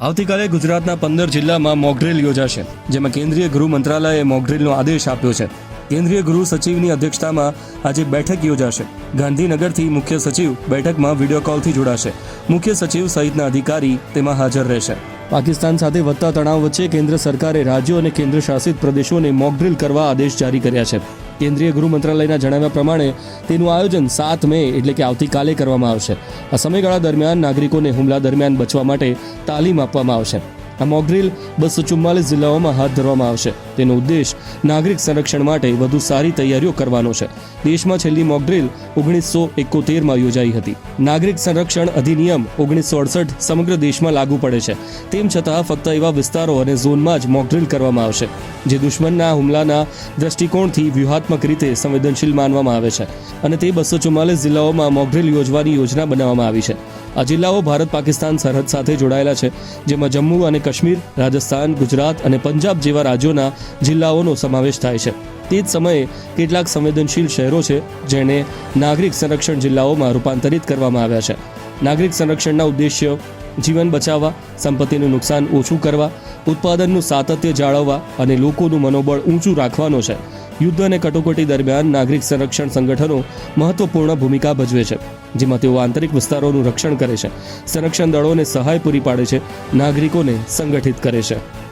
આવતીકાલે ગુજરાતના પંદર જિલ્લામાં મોકડ્રીલ યોજાશે, જેમાં કેન્દ્રીય ગૃહ મંત્રાલયે મોકડ્રીલનો આદેશ આપ્યો છે. કેન્દ્રીય ગૃહ સચિવની અધ્યક્ષતામાં આજે બેઠક યોજાશે. ગાંધીનગરથી મુખ્ય સચિવ બેઠકમાં વીડિયો કોલથી જોડાશે. મુખ્ય સચિવ સહિતના અધિકારી તેમાં હાજર રહેશે. પાકિસ્તાન સાથે વધતા તણાવ વચ્ચે કેન્દ્ર સરકારે રાજ્યો અને કેન્દ્ર શાસિત પ્રદેશોને મોકડ્રીલ કરવા આદેશ જારી કર્યા છે. કેન્દ્રીય ગૃહ મંત્રાલયના જણાવ્યા પ્રમાણે તેનું આયોજન સાત મે એટલે કે આવતીકાલે કરવામાં આવશે. આ સમયગાળા દરમિયાન નાગરિકોને હુમલા દરમિયાન બચવા માટે તાલીમ આપવામાં આવશે. આ મોકડ્રીલ બસો ચુમ્માલીસ જિલ્લાઓમાં હાથ ધરવામાં આવશે. તેનો ઉદ્દેશ નાગરિક સંરક્ષણ માટે વધુ સારી તૈયારીઓ કરવાનો છે. દેશમાં છેલ્લી મોકડ્રીલ ઓગણીસો એકોતેરમાં યોજાઈ હતી. નાગરિક સંરક્ષણ અધિનિયમ ઓગણીસો અડસઠ સમગ્ર દેશમાં લાગુ પડે છે. તેમ છતાં ફક્ત એવા વિસ્તારો અને ઝોનમાં જ મોકડ્રીલ કરવામાં આવશે, જે દુશ્મનના હુમલાના દ્રષ્ટિકોણથી વ્યૂહાત્મક રીતે સંવેદનશીલ માનવામાં આવે છે. અને તે બસો ચુમ્માલીસ જિલ્લાઓમાં મોકડ્રીલ યોજવાની યોજના બનાવવામાં આવી છે. આ જિલ્લાઓ ભારત, પાકિસ્તાન, સરહદ સાથે જોડાયેલા છે, જેમાં જમ્મુ અને કાશ્મીર, રાજસ્થાન, ગુજરાત અને પંજાબ જેવા રાજ્યોના જિલ્લાઓનો સમાવેશ થાય છે. તે જ સમયે કેટલાક સંવેદનશીલ શહેરો છે, જેને નાગરિક સંરક્ષણ જિલ્લાઓમાં રૂપાંતરિત કરવામાં આવ્યા છે. નાગરિક સંરક્ષણના ઉદ્દેશ્યો જીવન બચાવવા, સંપત્તિનું નુકસાન ઓછું કરવા, ઉત્પાદનનું સાતત્ય જાળવવા અને લોકોનું મનોબળ ઊંચું રાખવાનો છે. યુદ્ધ અને કટોકટી દરમિયાન નાગરિક સંરક્ષણ સંગઠનો મહત્વપૂર્ણ ભૂમિકા ભજવે છે. જેમાં તેઓ આંતરિક વિસ્તારોનું રક્ષણ કરે છે. સંરક્ષણ દળોને સહાય પૂરી પાડે છે. નાગરિકોને સંગઠિત કરે છે.